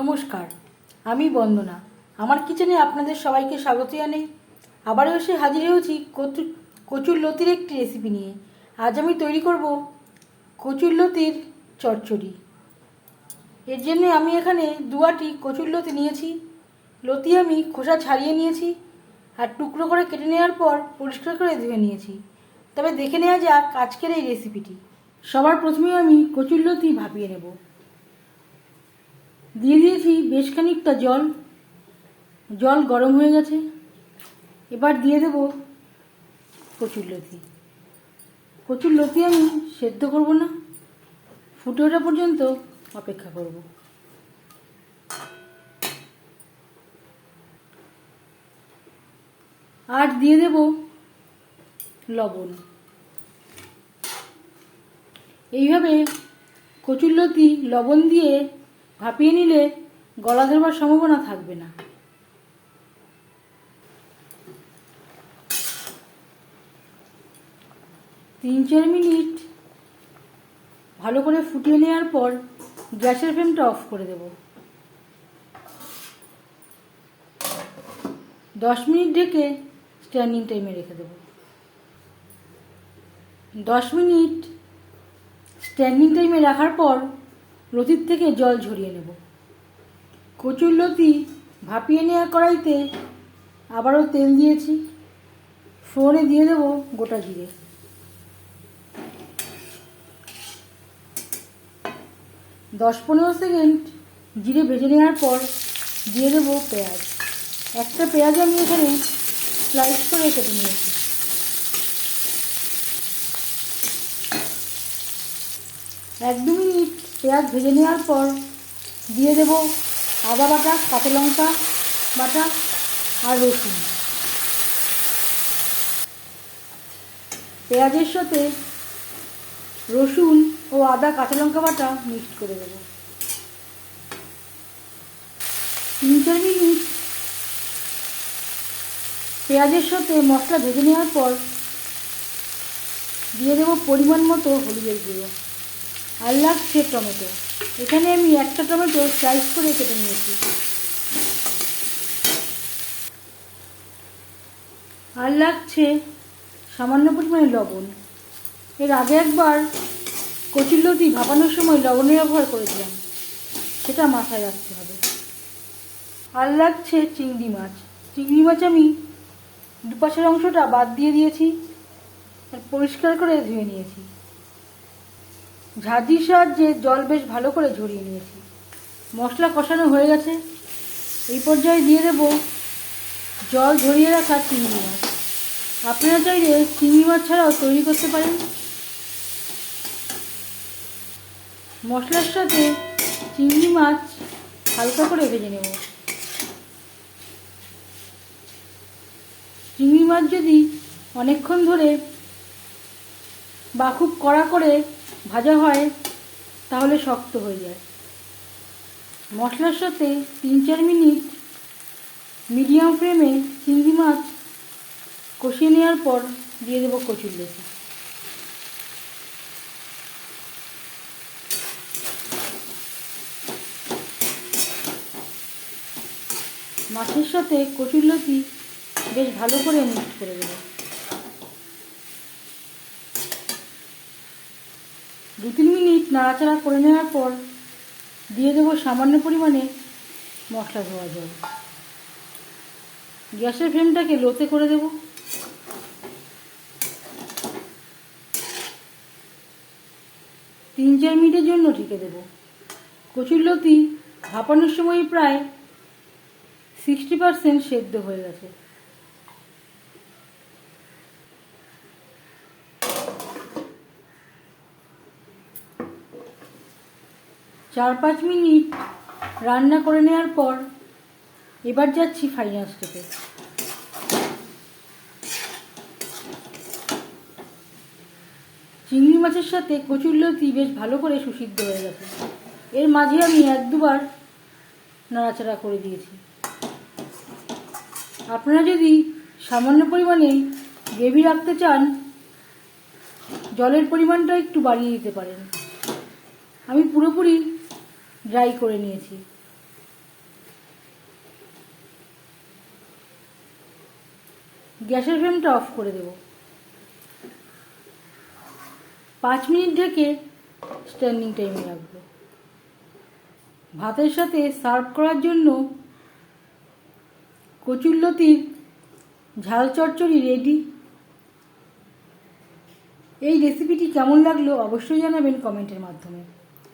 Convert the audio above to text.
নমস্কার, আমি বন্দনা। আমার কিচেনে আপনাদের সবাইকে স্বাগত জানাই। আবারও এসে হাজির হয়েছি কচু, কচুর লতির একটি রেসিপি নিয়ে। আজ আমি তৈরি করব কচুর লতির চচ্চড়ি। এর জন্য আমি এখানে দুয়াটি কচুর লতি নিয়েছি। লতি আমি খোসা ছাড়িয়ে নিয়েছি আর টুকরো করে কেটে নেওয়ার পর পরিষ্কার করে ধুয়ে নিয়েছি। তবে দেখে নেওয়া যাক আজকের এই রেসিপিটি সবার প্রথমে আমি কচুর লতি ভাপিয়ে নেব। দিয়ে দিয়েছি বেশ খানিকটা জল। জল গরম হয়ে গেছে। এবার দিয়ে দেব কচুর লতি। কচুর লতি আমি সেদ্ধ করব না। ফুটে ওঠা পর্যন্ত অপেক্ষা করব। আর দিয়ে দেব লবণ। এইভাবে কচুর লতি লবণ দিয়ে ভাপিয়ে নিলে গলা ধরবার সম্ভাবনা থাকবে না। তিন চার মিনিট ভালো করে ফুটিয়ে নেওয়ার পর গ্যাসের ফ্লেমটা অফ করে দেব। দশ মিনিট ঢেকে স্ট্যান্ডিং টাইমে রেখে দেব। দশ মিনিট স্ট্যান্ডিং টাইমে রাখার পর লতির থেকে জল ঝরিয়ে নেব। কচুর লতি ভাপিয়ে নেওয়া কড়াইতে আবারও তেল দিয়েছি। ফোড়নে দিয়ে দেবো গোটা জিরে। দশ পনেরো সেকেন্ড জিরে ভেজে নেওয়ার পর দিয়ে দেবো পেঁয়াজ। একটা পেঁয়াজ আমি এখানে স্লাইস করে কেটে নিয়েছি। এক দু মিনিট পেঁয়াজ ভেজে নেওয়ার পর দিয়ে দেব আদা বাটা, কাঁচা লঙ্কা বাটা আর রসুন। পেঁয়াজের সাথে রসুন ও আদা, কাঁচা লঙ্কা বাটা মিক্সড করে দেবো। তিন চার মিনিট পেঁয়াজের সাথে মশলা ভেজে নেওয়ার পর দিয়ে দেবো পরিমাণ মতো হলুদের গুঁড়ো। আর লাগছে টমেটো এখানে আমি একটা টমেটো স্লাইস করে কেটে নিয়েছি। আর লাগছে সামান্য পরিমাণে লবণ। এর আগে একবার কচুরলতি ভাপানোর সময় লবণের ব্যবহার করেছিলাম। সেটা মাথায় রাখতে হবে। আর লাগছে চিংড়ি মাছ। চিংড়ি মাছ আমি দুপাশের অংশটা বাদ দিয়ে দিয়েছি আর পরিষ্কার করে ধুয়ে নিয়েছি। ঝাঁঝির সাহায্যে জল বেশ ভালো করে ঝরিয়ে নিয়েছি। মশলা কষানো হয়ে গেছে। এই পর্যায়ে দিয়ে দেব জল ঝরিয়ে রাখা চিংড়ি মাছ। আপনারা চাইলে চিংড়ি মাছ ছাড়াও তৈরি করতে পারেন। মশলার সাথে চিংড়ি মাছ হালকা করে ভেজে নেব। চিংড়ি মাছ যদি অনেকক্ষণ ধরে বা খুব কড়া করে ভাজা হয়, তাহলে শক্ত হয়ে যায়। মশলার সাথে তিন চার মিনিট মিডিয়াম ফ্লেমে চিংড়ি মাছ কষিয়ে নেওয়ার পর দিয়ে দেবো কচুর লতি মাছের সাথে কচুর লতি বেশ ভালো করে মিক্স করে দেবো। দু তিন মিনিট নাড়াচাড়া করে নেওয়ার পর দিয়ে দেবো সামান্য পরিমাণে মশলা ধোয়া জল। গ্যাসের ফ্লেমটাকে লোতে করে দেব। তিন চার মিনিটের জন্য ঢেকে দেব। কচুর লতি ভাপানোর সময় প্রায় সিক্সটি পারসেন্ট সেদ্ধ হয়ে গেছে। চার পাঁচ মিনিট রান্না করে নেওয়ার পর এবার যাচ্ছি ফাইনাল স্টেপে চিংড়ি মাছের সাথে কচুর লতি বেশ ভালো করে সুসিদ্ধ হয়ে গেছে। এর মাঝে আমি এক দুবার নাড়াচাড়া করে দিয়েছি। আপনারা যদি সামান্য পরিমাণে গ্রেভি রাখতে চান, জলের পরিমাণটা একটু বাড়িয়ে দিতে পারেন। আমি পুরোপুরি ড্রাই করে নিয়েছি। গ্যাসের ফ্লেমটা অফ করে দেব। পাঁচ মিনিট ঢেকে স্ট্যান্ডিং টাইমে রাখব। ভাতের সাথে সার্ভ করার জন্য কচুল্লতির ঝাল চচ্চড়ি রেডি এই রেসিপিটি কেমন লাগল অবশ্যই জানাবেন কমেন্টের মাধ্যমে।